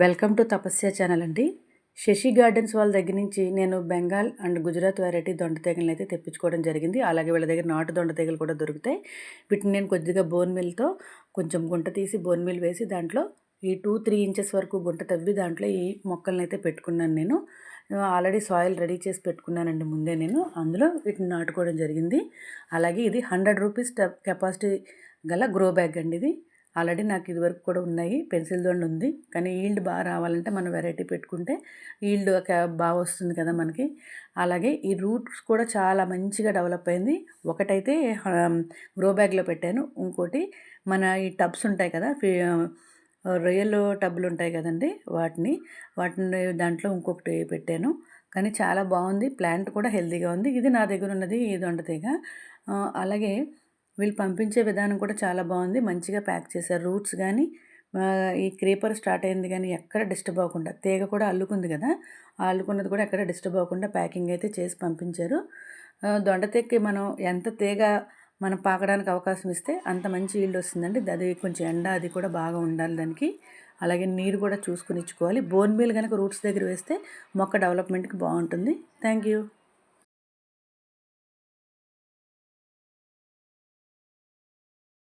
Welcome to tapasya channel అండి. Shashi gardens వాళ్ళ దగ్గర నుంచి నేను బెంగాల్ అండ్ గుజరాత్ వెరైటీ దొండ తీగలను అయితే తెప్పించుకోవడం జరిగింది. అలాగే వీళ్ళ దగ్గర నాటు దొండ తీగలు కూడా దొరుకుతాయి. వీటిని నేను కొద్దిగా బోన్ మిల్తో కొంచెం గుంట తీసి బోన్ మిల్ వేసి దాంట్లో ఈ టూ త్రీ ఇంచెస్ వరకు గుంట తవ్వి దాంట్లో ఈ మొక్కలను అయితే పెట్టుకున్నాను నేను. ఆల్రెడీ సాయిల్ రెడీ చేసి పెట్టుకున్నానండి ముందే నేను. అందులో వీటిని నాటుకోవడం జరిగింది. అలాగే ఇది హండ్రెడ్ రూపీస్ కెపాసిటీ గల గ్రో బ్యాగ్ అండి ఇది. ఆల్రెడీ నాకు ఇదివరకు కూడా ఉన్నాయి. పెన్సిల్ దొండ ఉంది. కానీ ఈల్డ్ బాగా రావాలంటే మనం వెరైటీ పెట్టుకుంటే ఈల్డ్ బాగా వస్తుంది కదా మనకి. అలాగే ఈ రూట్స్ కూడా చాలా మంచిగా డెవలప్ అయింది. ఒకటైతే గ్రో బ్యాగ్లో పెట్టాను. ఇంకోటి మన ఈ టబ్స్ ఉంటాయి కదా రొయ్యలు టబ్బులు ఉంటాయి కదండి వాటిని. వాటిని దాంట్లో ఇంకొకటి పెట్టాను. కానీ చాలా బాగుంది. ప్లాంట్ కూడా హెల్తీగా ఉంది. ఇది నా దగ్గర ఉన్నది ఇది దొండతీగ. అలాగే వీళ్ళు పంపించే విధానం కూడా చాలా బాగుంది. మంచిగా ప్యాక్ చేశారు. రూట్స్ కానీ ఈ క్రీపర్ స్టార్ట్ అయింది కానీ ఎక్కడ డిస్టర్బ్ అవ్వకుండా తీగ కూడా అల్లుకుంది కదా ఆ అల్లుకున్నది కూడా ఎక్కడ డిస్టర్బ్ అవ్వకుండా ప్యాకింగ్ అయితే చేసి పంపించారు. దొండతెక్కి మనం ఎంత తీగ మనం పాకడానికి అవకాశం ఇస్తే అంత మంచి ఈల్డ్ వస్తుందండి. అది కొంచెం ఎండ అది కూడా బాగా ఉండాలి దానికి. అలాగే నీరు కూడా చూసుకుని ఇచ్చుకోవాలి. బోన్ మీల్ కనుక రూట్స్ దగ్గర వేస్తే మొక్క డెవలప్మెంట్కి బాగుంటుంది. Thank you